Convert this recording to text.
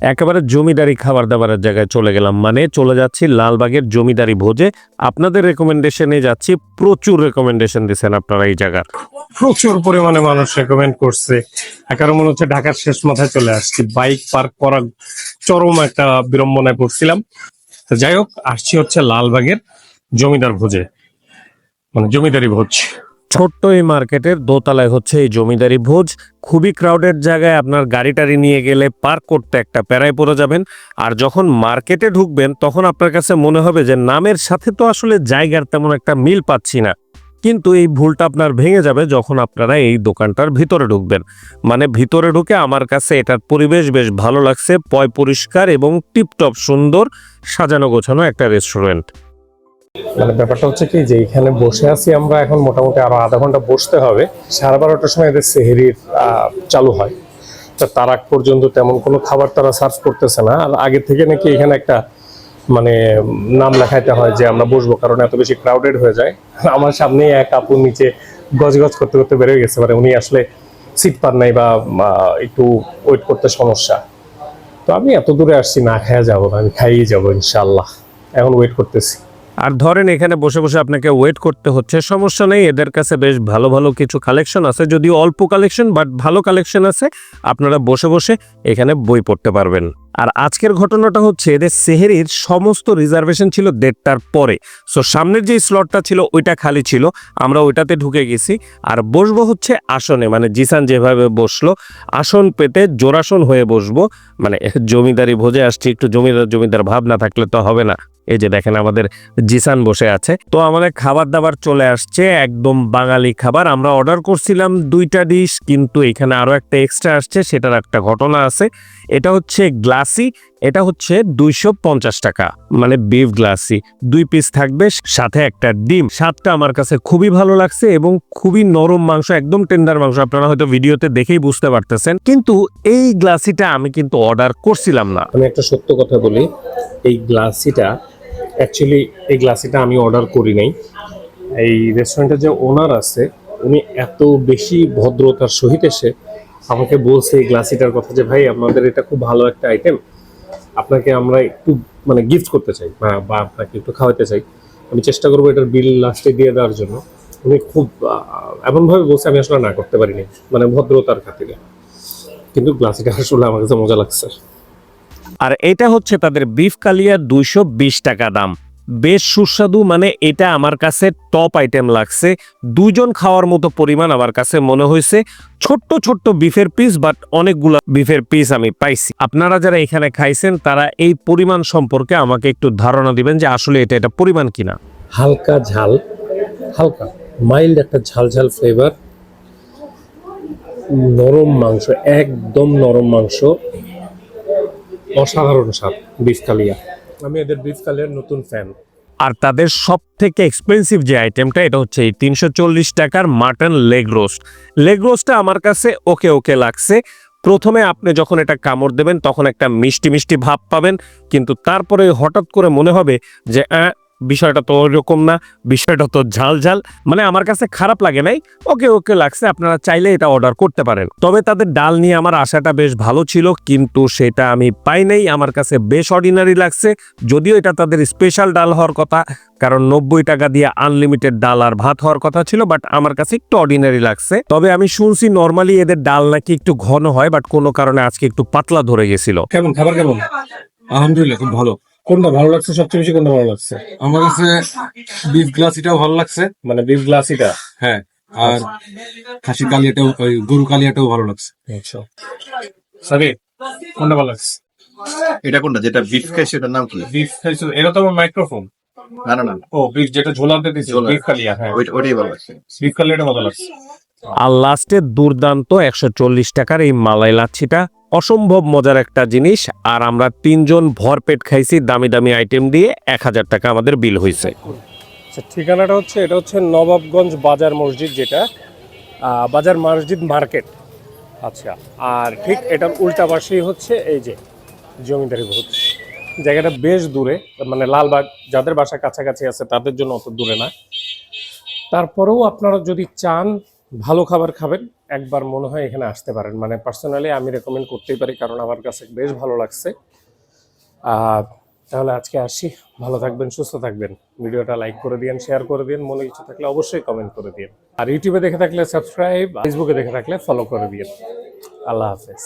একেবারে জমিদারি খাবার দাবারের জায়গায় চলে গেলাম। মানে চলে যাচ্ছি লালবাগের জমিদারি ভোজে। আপনাদের রেকমেন্ডেশনে যাচ্ছি। প্রচুর রেকমেন্ডেশন দিচ্ছেন আপনারা এই জায়গার। প্রচুর পরিমাণে মানুষ রেকমেন্ড করছে। একার মনে হচ্ছে ঢাকার শেষ মাথায় চলে আসছি। বাইক পার্ক করা চরম একটা বিড়ম্বনায় পড়ছিলাম। যাই হোক, আসছি হচ্ছে লালবাগের জমিদার ভোজে। মানে জমিদারি ভোজ। ছোট্ট এই মার্কেটের দোতলায় হচ্ছে এই জমিদারি ভোজ। খুবই ক্রাউডেড জায়গায় আপনার গাড়ি টাড়ি নিয়ে গেলে পার্ক করতে একটা প্যারায় পড়ে যাবেন। আর যখন মার্কেটে ঢুকবেন, তখন আপনার কাছে মনে হবে যে নামের সাথে তো আসলে জায়গার তেমন একটা মিল পাচ্ছি না। কিন্তু এই ভুলটা আপনার ভেঙে যাবে যখন আপনারা এই দোকানটার ভিতরে ঢুকবেন। মানে ভিতরে ঢুকে আমার কাছে এটার পরিবেশ বেশ ভালো লাগছে। পয় পরিষ্কার এবং টিপটপ সুন্দর সাজানো গোছানো একটা রেস্টুরেন্ট মানে ব্যাপারটা হচ্ছে কি যে এখানে বসে আছি আমরা এখন মোটামুটি আরও আধা ঘণ্টা বসতে হবে। সাড়ে বারোটার সময় এদের সেহেরির চালু হয়। তা তার আগ পর্যন্ত তেমন কোনো খাবার তারা সার্ভ করতেছে না। আর আগে থেকে নাকি এখানে একটা মানে নাম লেখাইতে হয় যে আমরা বসবো কারণ এত বেশি ক্রাউডেড হয়ে যায়। আমার সামনে এক আপু নিচে গজ গজ করতে করতে বেড়ে গেছে। মানে উনি আসলে সিট পান নাই বা একটু ওয়েট করতে সমস্যা। তো আমি এত দূরে আসছি, না খাইয়া যাব, আমি খাইয়ে যাব ইনশাল্লাহ এখন ওয়েট করতেছি। আর ধরেন এখানে বসে বসে আপনাকে ওয়েট করতে হচ্ছে। সমস্যা নেই, এদের কাছে বেশ ভালো ভালো কিছু কালেকশন আছে। যদিও অল্প কালেকশন বাট ভালো কালেকশন আছে। আপনারা বসে বসে এখানে বই পড়তে পারবেন। আর আজকের ঘটনাটা হচ্ছে, এদের সেহেরির সমস্ত রিজার্ভেশন ছিল দেড়টার পরে। সো সামনের যে স্লটটা ছিল, ওইটা খালি ছিল। আমরা ওইটাতে ঢুকে গেছি। আর বসবো হচ্ছে আসনে মানে জিসান যেভাবে বসল, আসন পেতে জোরাসন হয়ে বসবো। মানে জমিদারি ভোজে আসছি, একটু জমিদার জমিদার ভাব না থাকলে তো হবে না। এই যে দেখেন আমাদের জিসান বসে আছে। তো আমাদের খাবার দাবার চলে আসছে, একদম বাঙালি খাবার। আমরা অর্ডার করছিলাম দুইটা ডিশ কিন্তু এখানে আরও একটা এক্সট্রা আসছে, সেটার একটা ঘটনা আছে। এটা হচ্ছে গ্লাসি এটা হচ্ছে দুইশো পঞ্চাশ টাকা। মানে বিফ গ্লাসি দুই পিস থাকবে, সাথে একটা ডিম। স্বাদটা আমার কাছে খুবই ভালো লাগছে এবং খুবই নরম মাংস, একদম টেন্ডার মাংস। আপনারা হয়তো ভিডিওতে দেখেই বুঝতে পারতেছেন। কিন্তু এই গ্লাসিটা আমি কিন্তু অর্ডার করছিলাম না। আমি একটা সত্য কথা বলি, এই গ্লাসিটা অ্যাকচুয়ালি এই গ্লাসিটা আমি অর্ডার করি নাই। এই রেস্টুরেন্টের যে ওনার আছে, উনি এত বেশি ভদ্রতার সহিত এসে আমাকে বলছে এই গ্লাসিটার কথা যে, ভাই, আপনাদের এটা খুব ভালো একটা আইটেম আপনাকে আমরা একটু মানে গিফট করতে চাই, বা আপনাকে একটু খাওয়াতে চাই। আমি চেষ্টা করব এটার বিল লাস্টে দিয়ে দেওয়ার জন্য। উনি খুব এমনভাবে বলছে, আমি আসলে না করতে পারিনি। মানে ভদ্রতার খাতিরে। কিন্তু গ্লাসিটা আসলে আমার কাছে মজা লাগছে। আর এটা হচ্ছে তাদের বিফ কালিয়া দুইশো বিশ টাকা দাম। বেশ সুস্বাদু মানে এটা আমার কাছে টপ আইটেম লাগছে। দুজন খাওয়ার মতো পরিমাণ আমার কাছে মনে হয়েছে। ছোট্ট ছোট্ট বিফের পিস বাট অনেকগুলো বিফের পিস আমি পাইছি। আপনারা যারা এখানে খাইছেন, তারা এই পরিমাণ সম্পর্কে আমাকে একটু ধারণা দিবেন যে আসলে এটা এটা পরিমাণ কিনা। হালকা ঝাল, হালকা মাইল্ড একটা ঝাল ঝাল ফ্লেভার নরম মাংস, একদম নরম মাংস। অসাধারণ স্বাদ বিফ কালিয়া। আমি এদের বিফ কালিয়ার নতুন ফ্যান আর তাদের সব থেকে এক্সপেন্সিভ যে আইটেমটা এটা হচ্ছে এই তিনশো চল্লিশ টাকার মাটন লেগ রোস্ট লেগ রোস্টটা আমার কাছে ওকে ওকে লাগছে। প্রথমে আপনি যখন এটা কামড় দেবেন তখন একটা মিষ্টি মিষ্টি ভাব পাবেন কিন্তু তারপরে হঠাৎ করে মনে হবে যে বিষয়টা তো ওরকম না, বিষয়টা তো ঝাল ঝাল। মানে আমার কাছে খারাপ লাগে নাই। ওকে ওকে লাগছে, আপনারা চাইলে এটা অর্ডার করতে পারেন। তবে তাদের ডাল নিয়ে আমার আশাটা বেশ ভালো ছিল, কিন্তু সেটা আমি পাই নাই। আমার কাছে বেশ অর্ডিনারি লাগছে, যদিও এটা তাদের স্পেশাল ডাল হওয়ার কথা, কারণ নব্বই টাকা দিয়ে আনলিমিটেড ডাল আর ভাত হওয়ার কথা ছিল বাট আমার কাছে একটু অর্ডিনারি লাগছে। তবে আমি শুনছি নর্মালি এদের ডাল নাকি একটু ঘন হয় বাট কোনো কারণে আজকে একটু পাতলা ধরে গেছিল। কেমন, খাবার কেমন? আলহামদুলিল্লাহ, খুব ভালো। কোনটা ভালো লাগছে? সবচেয়ে বেশি কোনটা ভালো লাগছে? আমার কাছে বিফ গ্লাস এটাও ভালো লাগছে। মানে বিফ গ্লাসিটা হ্যাঁ আর খাসি কালিয়াটাও ওই গরু কালিয়াটাও ভালো লাগছে। আচ্ছা। সাবি কোনটা ভালো লাগছে? এটা কোনটা? যেটা বিফ খাইছে ওটার নাম কি? বিফ খাইছো এটা তো আমার মাইক্রোফোন না না না। ও বিফ যেটা ঝোলাতে দিছে বিফ কালিয়া হ্যাঁ। ওইটা- ওটাই ভালো লাগছে। বিফ কালিয়াটা ভালো লাগছে। আর লাস্টে দুর্দান্ত একশো চল্লিশ টাকার এই মালাই লাচ্ছিটা। অসম্ভব মজার একটা জিনিস, আর আমরা তিনজন ভরপেট খাইছি দামি দামি আইটেম দিয়ে এক হাজার টাকা আমাদের বিল হয়েছে আচ্ছা ঠিকানাটা হচ্ছে, এটা হচ্ছে নবাবগঞ্জ বাজার মসজিদ যেটা বাজার মসজিদ মার্কেট। আচ্ছা আর ঠিক এটার উল্টা পাশেই হচ্ছে এই যে জমিদারি ভোজ জায়গাটা বেশ দূরে মানে লালবাগ, যাদের বাসা কাছাকাছি আছে তাদের জন্য অত দূরে না। তারপরেও আপনারা যদি চান ভালো খাবার খাবেন, একবার মনে হয় এখানে আসতে পারেন। মানে পার্সোনালি আমি রেকমেন্ড করতেই পারি, কারণ আমার কাছে বেশ ভালো লাগছে। তাহলে আজকে আসি। ভালো থাকবেন, সুস্থ থাকবেন। ভিডিওটা লাইক করে দিন শেয়ার করে দিন মনে কিছু থাকলে অবশ্যই কমেন্ট করে দিন আর ইউটিউবে দেখে থাকলে সাবস্ক্রাইব ফেসবুকে দেখে থাকলে ফলো করে দিন আল্লাহ হাফেজ।